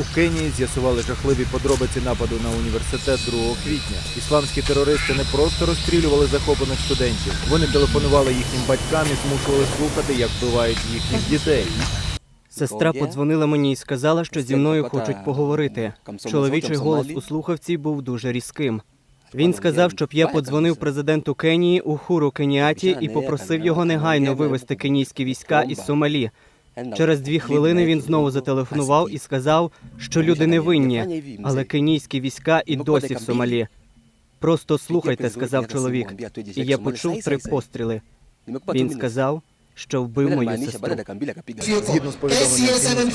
У Кенії з'ясували жахливі подробиці нападу на університет 2 квітня. Ісламські терористи не просто розстрілювали захоплених студентів, вони телефонували їхнім батькам і змушували слухати, як вбивають їхніх дітей. Сестра подзвонила мені і сказала, що зі мною хочуть поговорити. Чоловічий голос у слухавці був дуже різким. Він сказав, щоб я подзвонив президенту Кенії Ухуру Кеніаті і попросив його негайно вивести кенійські війська із Сомалі. Через дві хвилини він знову зателефонував і сказав, що люди не винні, але кенійські війська і досі в Сомалі. Просто слухайте, сказав чоловік. І я почув три постріли. Він сказав, що вбив мою сестру. Згідно з повідомленням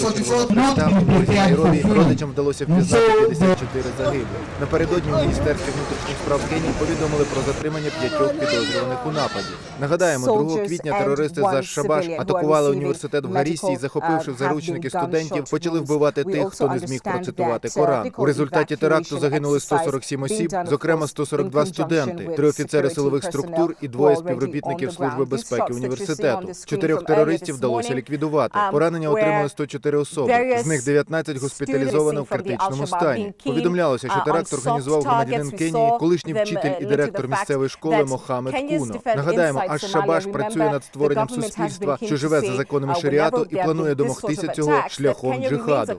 Найробі, родичам вдалося впізнати 54 загиблих. Напередодні у Міністерстві внутрішніх справ Кенії повідомили про затримання п'ятьох підозрюваних у нападі. Нагадаємо, 2 квітня терористи з Аш-Шабаш атакували університет в Гарісі і, захопивши в заручники студентів, почали вбивати тих, хто не зміг процитувати Коран. У результаті теракту загинули 147 осіб, зокрема 142 студенти, три офіцери силових структур і двоє співробітників служби безпеки університету. Чотирьох терористів вдалося ліквідувати. Поранення отримали 104 особи. З них 19 госпіталізовано в критичному стані. Повідомлялося, що теракт організував громадянин Кенії, колишній вчитель і директор місцевої школи Мохамед Куно. Нагадаємо, аж Шабаш працює над створенням суспільства, що живе за законами шаріату і планує домогтися цього шляхом джихаду.